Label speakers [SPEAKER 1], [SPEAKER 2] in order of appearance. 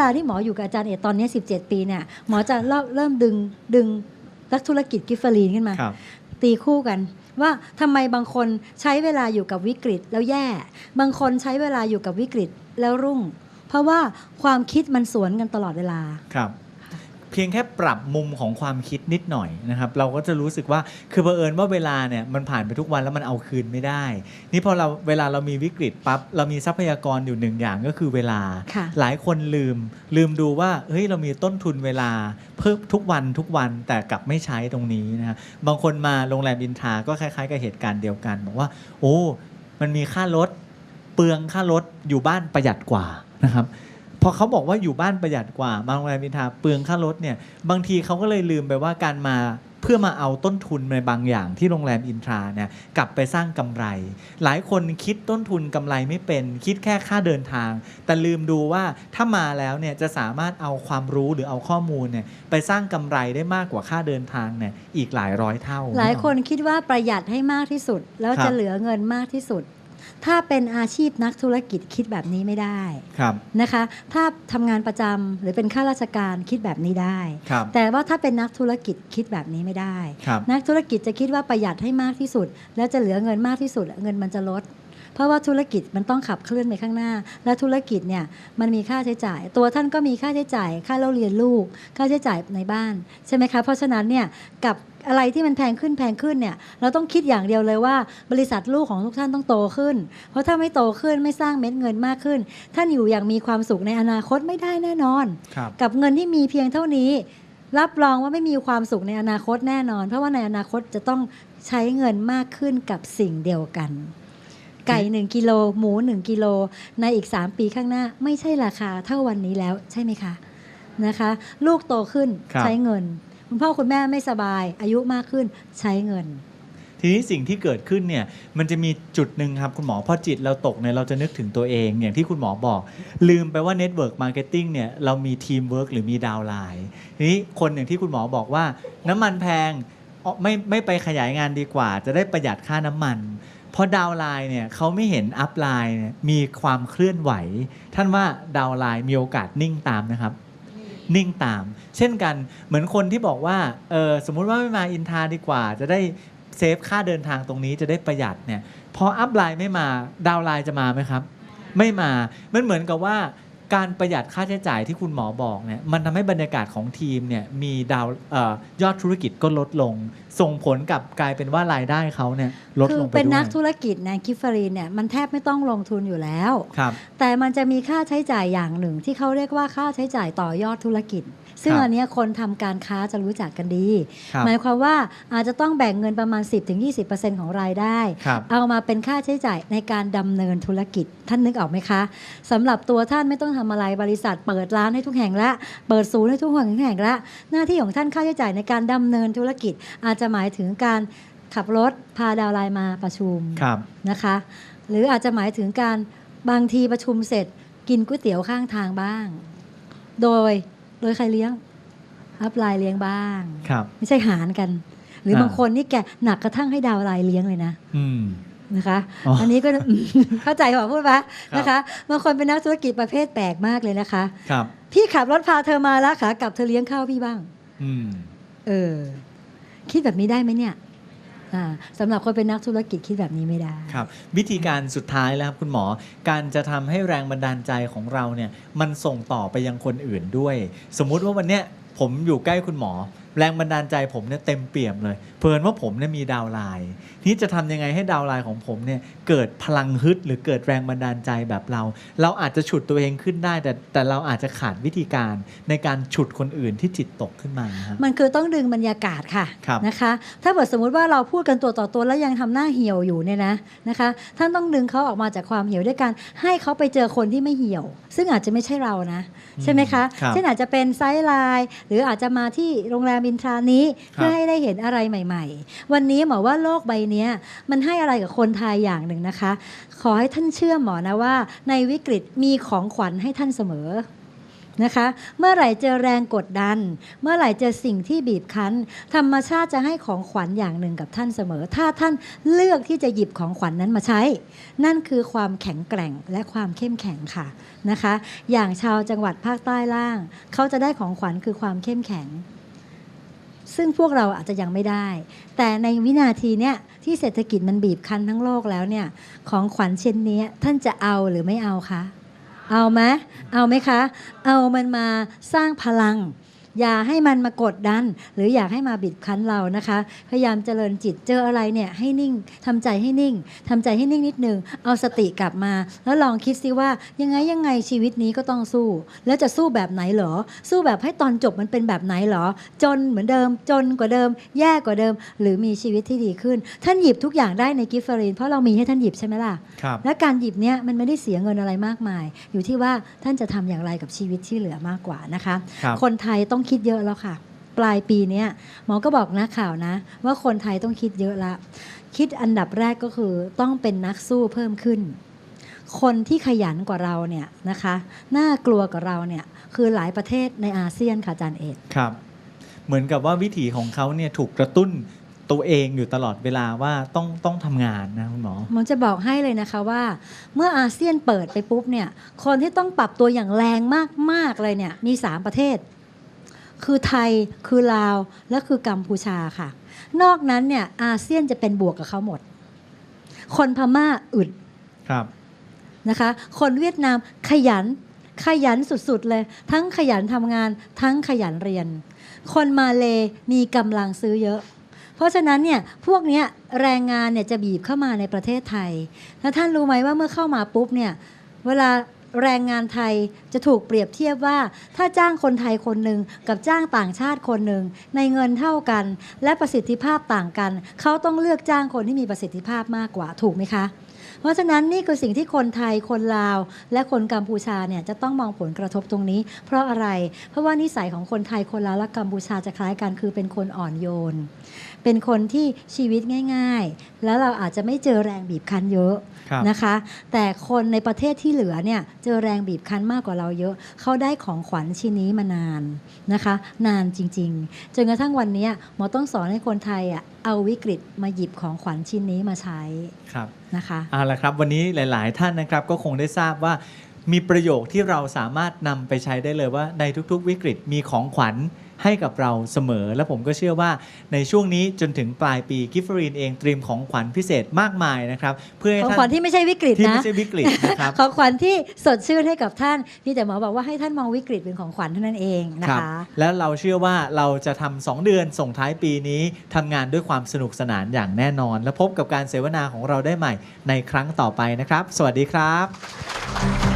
[SPEAKER 1] ลาที่หมออยู่กับอาจารย์เอกตอนนี้ 17 ปีเนี่ยหมอจะเริ่มเริ่มดึงดึงนักธุรกิจกิฟเฟอรีนขึ้นมา
[SPEAKER 2] ครับ
[SPEAKER 1] ตีคู่กันว่าทำไมบางคนใช้เวลาอยู่กับวิกฤตแล้วแย่ บางคนใช้เวลาอยู่กับวิกฤตแล้วรุ่ง เพราะว่าความคิดมันสวนกันตลอดเวลา
[SPEAKER 2] ครับ เพียงแค่ปรับมุมของความคิดนิดหน่อยนะครับเราก็จะรู้สึกว่าคือเผอิญว่าเวลาเนี่ยมันผ่านไปทุกวันแล้วมันเอาคืนไม่ได้ นี่พอเราเวลาเรามีวิกฤตปั๊บเรามีทรัพยากรอยู่หนึ่งอย่างก็คือเวลา
[SPEAKER 1] ค่ะ
[SPEAKER 2] หลายคนลืม ลืมดูว่าเฮ้ยเรามีต้นทุนเวลาเพิ่มทุกวันทุกวันแต่กลับไม่ใช้ตรงนี้นะฮะบางคนมาโรงแรมอินทราก็คล้ายๆกับเหตุการณ์เดียวกันบอกว่า โอ้ มันมีค่ารถเปลืองค่ารถอยู่บ้านประหยัดกว่านะครับ พอเขาบอกว่าอยู่บ้านประหยัดกว่ามาโรงแรมอินทราเปลืองค่ารถเนี่ยบางทีเขาก็เลยลืมไปว่าการมาเพื่อมาเอาต้นทุนในบางอย่างที่โรงแรมอินทราเนี่ยกลับไปสร้างกำไร หลายคนคิดต้นทุนกำไรไม่เป็น คิดแค่ค่าเดินทาง แต่ลืมดูว่าถ้ามาแล้วเนี่ยจะสามารถเอาความรู้หรือเอาข้อมูลเนี่ยไปสร้างกำไรได้มากกว่าค่าเดินทางเนี่ยอีกหลายร้อยเท่า
[SPEAKER 1] หลายคนคิดว่าประหยัดให้มากที่สุด แล้ว
[SPEAKER 2] ครับ
[SPEAKER 1] จะเหลือเงินมากที่สุด ถ้าเป็นอาชีพนักธุรกิจคิดแบบนี้ไม่ได้
[SPEAKER 2] ครับ
[SPEAKER 1] นะคะ ถ้าทำงานประจำหรือเป็นข้าราชการคิดแบบนี้ได้
[SPEAKER 2] ครับ
[SPEAKER 1] แต่ว่าถ้าเป็นนักธุรกิจคิดแบบนี้ไม่ได้
[SPEAKER 2] ครับ
[SPEAKER 1] นักธุรกิจจะคิดว่าประหยัดให้มากที่สุด แล้วจะเหลือเงินมากที่สุด เงินมันจะลด เพราะว่าธุรกิจมันต้องขับเคลื่อนไปข้างหน้า และธุรกิจเนี่ยมันมีค่าใช้จ่าย ตัวท่านก็มีค่าใช้จ่าย ค่าเล่าเรียนลูก ค่าใช้จ่ายในบ้านใช่ไหมคะเพราะฉะนั้นเนี่ยกับอะไรที่มันแพงขึ้นแพงขึ้นเนี่ยเราต้องคิดอย่างเดียวเลยว่าบริษัทลูกของทุกท่านต้องโตขึ้น เพราะถ้าไม่โตขึ้นไม่สร้างเม็ดเงินมากขึ้น ท่านอยู่อย่างมีความสุขในอนาคตไม่ได้แน่นอน
[SPEAKER 2] ครับ
[SPEAKER 1] กับเงินที่มีเพียงเท่านี้ รับรองว่าไม่มีความสุขในอนาคตแน่นอน เพราะว่าในอนาคตจะต้องใช้เงินมากขึ้นกับสิ่งเดียวกัน ไก่หนึ่งกิโลหมูหนึ่งกิโลในอีก3ปีข้างหน้า ไม่ใช่ราคาเท่าวันนี้แล้วใช่ไหมคะนะคะ ลูกโตขึ้น
[SPEAKER 2] ครับ
[SPEAKER 1] ใช้เงิน คุณพ่อคุณแม่ไม่สบาย อายุมากขึ้นใช้เงิน
[SPEAKER 2] ทีนี้สิ่งที่เกิดขึ้นเนี่ยมันจะมีจุดหนึ่งครับ คุณหมอพอจิตเราตกเนี่ยเราจะนึกถึงตัวเองอย่างที่คุณหมอบอก ลืมไปว่าเน็ตเวิร์กมาร์เก็ตติ้งเนี่ยเรามีทีมเวิร์กหรือมีดาวน์ไลน์ทีนี้คนอย่างที่คุณหมอบอกว่า น้ำมันแพงอ๋อไม่ไม่ไปขยายงานดีกว่า จะได้ประหยัดค่าน้ำมันเพ ราะดาวน์ไลน์เนี่ยเขาไม่เห็นอัพไลน์เนี่ยมีความเคลื่อนไหว ท่านว่าดาวน์ไลน์มีโอกาสนิ่งตามนะครับ นิ่งตาม เช่นกันเหมือนคนที่บอกว่าเออสมมุติว่าไม่มาอินทาดีกว่า จะได้เซฟค่าเดินทางตรงนี้จะได้ประหยัดเนี่ยพออัพไลน์ไม่มาดาวน์ไลน์จะมาไหมครับ ไม่มา มันเหมือนกับว่าการประหยัดค่าใช้จ่ายที่คุณหมอบอกเนี่ยมันทำให้บรรยากาศของทีมเนี่ยมีดาวเออยอดธุรกิจก็ลดลง ส่งผลกับกลายเป็นว่ารายได้เขาเนี่ยลด
[SPEAKER 1] คือ
[SPEAKER 2] ลงไป
[SPEAKER 1] เป็น
[SPEAKER 2] ด้ว
[SPEAKER 1] นั
[SPEAKER 2] ย
[SPEAKER 1] กธุรกิจนะกิฟฟรีนเนี่ยมันแทบไม่ต้องลงทุนอยู่แล้ว
[SPEAKER 2] ครับ
[SPEAKER 1] แต่มันจะมีค่าใช้จ่ายอย่างหนึ่ง ที่เขาเรียกว่าค่าใช้จ่ายต่อยอดธุรกิจ ซึ่ง
[SPEAKER 2] ครับ
[SPEAKER 1] อันเนี้ยคนทำการค้าจะรู้จักกันดี
[SPEAKER 2] ครับ
[SPEAKER 1] หมายความว่าอาจจะต้องแบ่งเงินประมาณ 10-20%ของรายได้
[SPEAKER 2] ครับ
[SPEAKER 1] เอามาเป็นค่าใช้จ่ายในการดำเนินธุรกิจท่านนึกออกไหมคะสำหรับตัวท่านไม่ต้องทำอะไรบริษัท เปิดร้านให้ทุกแห่งละ เปิดศูนย์ให้ทุกแห่งละหน้าที่ของท่านค่าใช้จ่ายในการดำเนินธุรกิจอาจจะหมายถึงการขับรถพาดาวไลน์มาประชุม
[SPEAKER 2] ครับ
[SPEAKER 1] นะคะ หรืออาจจะหมายถึงการบางทีประชุมเสร็จกินก๋วยเตี๋ยวข้างทางบ้าง โดยโดยใครเลี้ยงอัพไลน์เลี้ยงบ้าง
[SPEAKER 2] ครับ
[SPEAKER 1] ไม่ใช่หารกัน หรือ
[SPEAKER 2] อ่า
[SPEAKER 1] บางคนนี่แกหนักกระทั่งให้ดาวไลน์เลี้ยงเลยนะ
[SPEAKER 2] อืม
[SPEAKER 1] นะคะ
[SPEAKER 2] อ๋ออั
[SPEAKER 1] อันนี้ก็เข้าใจหัวพูดปะ
[SPEAKER 2] ครับ
[SPEAKER 1] นะคะบางคนเป็นนักธุรกิจประเภทแปลกมากเลยนะคะ
[SPEAKER 2] ครับ
[SPEAKER 1] พี่ขับรถพาเธอมาแล้วขากลับเธอเลี้ยงข้าวพี่บ้าง
[SPEAKER 2] อืม
[SPEAKER 1] เออ คิดแบบนี้ได้ไหมเนี่ยสำหรับคนเป็นนักธุรกิจคิดแบบนี้ไม่ได้
[SPEAKER 2] ครับ วิธีการสุดท้ายแล้วครับคุณหมอ การจะทำให้แรงบันดาลใจของเราเนี่ยมันส่งต่อไปยังคนอื่นด้วย สมมุติว่าวันเนี้ยผมอยู่ใกล้คุณหมอแรงบันดาลใจผมเนี่ยเต็มเปี่ยมเลย เพลินว่าผมเนี่ยมีดาวน์ไลน์ทีนี้จะทำยังไงให้ดาวน์ไลน์ของผมเนี่ยเกิดพลังฮึดหรือเกิดแรงบันดาลใจแบบเรา เราอาจจะฉุดตัวเองขึ้นได้ แต่แต่เราอาจจะขาดวิธีการในการฉุดคนอื่นที่จิตตกขึ้นมาฮะ
[SPEAKER 1] มันคือต้องดึงบรรยากาศค่ะ
[SPEAKER 2] ครับ
[SPEAKER 1] นะคะ ถ้าเกิดสมมุติว่าเราพูดกันตัวต่อตัวแล้วยังทำหน้าเหี่ยวอยู่เนี่ยนะนะคะท่านต้องดึงเขาออกมาจากความเหี่ยวด้วยการให้เขาไปเจอคนที่ไม่เหี่ยว ซึ่งอาจจะไม่ใช่เรานะ ใช่ไหมคะ
[SPEAKER 2] ครับ
[SPEAKER 1] เช่นอาจจะเป็นไซส์ไลน์หรืออาจจะมาที่โรงแรมอินทรานี้
[SPEAKER 2] ครับ
[SPEAKER 1] เพื่อให้ได้เห็นอะไรใหม่ ๆ วันนี้หมอว่าโลกใบเนี้ยมันให้อะไรกับคนไทยอย่างหนึ่งนะคะ ขอให้ท่านเชื่อหมอนะว่า ในวิกฤตมีของขวัญให้ท่านเสมอนะคะเมื่อไหร่เจอแรงกดดัน เมื่อไหร่เจอสิ่งที่บีบคั้น ธรรมชาติจะให้ของขวัญอย่างหนึ่งกับท่านเสมอ ถ้าท่านเลือกที่จะหยิบของขวัญนั้นมาใช้ นั่นคือความแข็งแกร่งและความเข้มแข็งค่ะนะคะ อย่างชาวจังหวัดภาคใต้ล่าง เขาจะได้ของขวัญคือความเข้มแข็ง ซึ่งพวกเราอาจจะยังไม่ได้ แต่ในวินาทีเนี้ยที่เศรษฐกิจมันบีบคั้นทั้งโลกแล้วเนี่ยของขวัญชิ้นนี้ท่านจะเอาหรือไม่เอาคะเอาไหมเอาไหมคะ เอามันมาสร้างพลัง อย่าให้มันมากดดัน หรืออยากให้มาบิดคั้นเรานะคะ พยายามเจริญจิตเจออะไรเนี่ยให้นิ่งทำใจให้นิ่งทำใจให้นิ่งนิดนึง เอาสติกลับมา แล้วลองคิดซิว่ายังไงยังไงชีวิตนี้ก็ต้องสู้ แล้วจะสู้แบบไหนเหรอ สู้แบบให้ตอนจบมันเป็นแบบไหนเหรอ จนเหมือนเดิม จนกว่าเดิม แย่กว่าเดิม หรือมีชีวิตที่ดีขึ้น ท่านหยิบทุกอย่างได้ในกิฟต์ฟรีนเพราะเรามีให้ท่านหยิบใช่ไหมล่ะ
[SPEAKER 2] ครับ
[SPEAKER 1] และการหยิบเนี่ยมันไม่ได้เสียเงินอะไรมากมาย อยู่ที่ว่าท่านจะทำอย่างไรกับชีวิตที่เหลือมากกว่านะคะ
[SPEAKER 2] ครับ
[SPEAKER 1] คนไทยต้องคิดเยอะแล้วค่ะ ปลายปีเนี้ยหมอก็บอกนักข่าวนะ ว่าคนไทยต้องคิดเยอะละ คิดอันดับแรกก็คือต้องเป็นนักสู้เพิ่มขึ้น คนที่ขยันกว่าเราเนี่ยนะคะน่ากลัวกว่าเราเนี่ยคือหลายประเทศในอาเซียนค่ะอาจารย์เอก
[SPEAKER 2] ครับ เหมือนกับว่าวิถีของเขาเนี่ยถูกกระตุ้นตัวเองอยู่ตลอดเวลาว่าต้องต้องทำงานนะคุณหมอ
[SPEAKER 1] หมอจะบอกให้เลยนะคะว่า เมื่ออาเซียนเปิดไปปุ๊บเนี่ย คนที่ต้องปรับตัวอย่างแรงมาก ๆ เลยเนี่ยมี 3 ประเทศ คือไทยคือลาวและคือกัมพูชาค่ะ นอกนั้นเนี่ยอาเซียนจะเป็นบวกกับเขาหมด คนพม่าอึด
[SPEAKER 2] ครับ
[SPEAKER 1] นะคะ คนเวียดนามขยันขยันสุดๆเลย ทั้งขยันทำงาน ทั้งขยันเรียน คนมาเลมีกำลังซื้อเยอะ เพราะฉะนั้นเนี่ยพวกเนี้ยแรงงานเนี่ยจะบีบเข้ามาในประเทศไทย แล้วท่านรู้ไหมว่าเมื่อเข้ามาปุ๊บเนี่ยเวลา แรงงานไทยจะถูกเปรียบเทียบว่า ถ้าจ้างคนไทยคนหนึ่งกับจ้างต่างชาติคนหนึ่งในเงินเท่ากัน และประสิทธิภาพต่างกัน เขาต้องเลือกจ้างคนที่มีประสิทธิภาพมากกว่าถูกไหมคะ เพราะฉะนั้นนี่คือสิ่งที่คนไทยคนลาว และคนกัมพูชาเนี่ยจะต้องมองผลกระทบตรงนี้ เพราะอะไร เพราะว่านิสัยของคนไทยคนลาวและกัมพูชาจะคล้ายกันคือเป็นคนอ่อนโยน เป็นคนที่ชีวิตง่าย ๆ แล้วเราอาจจะไม่เจอแรงบีบคั้นเยอะ
[SPEAKER 2] ครับ
[SPEAKER 1] นะคะ แต่คนในประเทศที่เหลือเนี่ยเจอแรงบีบคั้นมากกว่าเราเยอะ เขาได้ของขวัญชิ้นนี้มานานนะคะ นานจริงๆ จนกระทั่งวันเนี้ยหมอต้องสอนให้คนไทยอะเอาวิกฤตมาหยิบของขวัญชิ้นนี้มาใช้
[SPEAKER 2] ครับ
[SPEAKER 1] นะคะ
[SPEAKER 2] เอาละครับ วันนี้หลาย ๆ ท่านนะครับก็คงได้ทราบว่ามีประโยคที่เราสามารถนำไปใช้ได้เลยว่าในทุก ๆ วิกฤตมีของขวัญ ให้กับเราเสมอ และผมก็เชื่อว่าในช่วงนี้จนถึงปลายปีกิฟฟรีนเองเตรียมของขวัญพิเศษมากมายนะครับเพื่อให้
[SPEAKER 1] ของ
[SPEAKER 2] ท่าน
[SPEAKER 1] ขวัญที่ไม่ใช่วิกฤต
[SPEAKER 2] ที่
[SPEAKER 1] นะ
[SPEAKER 2] ไม่ใช่วิกฤตนะครับ
[SPEAKER 1] ของขวัญที่สดชื่นให้กับท่านพี่แต่หมอบอกว่าให้ท่านมองวิกฤตเป็นของขวัญเท่านั้นเองนะ
[SPEAKER 2] ครั
[SPEAKER 1] คะ
[SPEAKER 2] แล้วเราเชื่อว่าเราจะทำสองเดือนส่งท้ายปีนี้ทำงานด้วยความสนุกสนานอย่างแน่นอน และพบกับการเสวนาของเราได้ใหม่ในครั้งต่อไปนะครับ สวัสดีครับ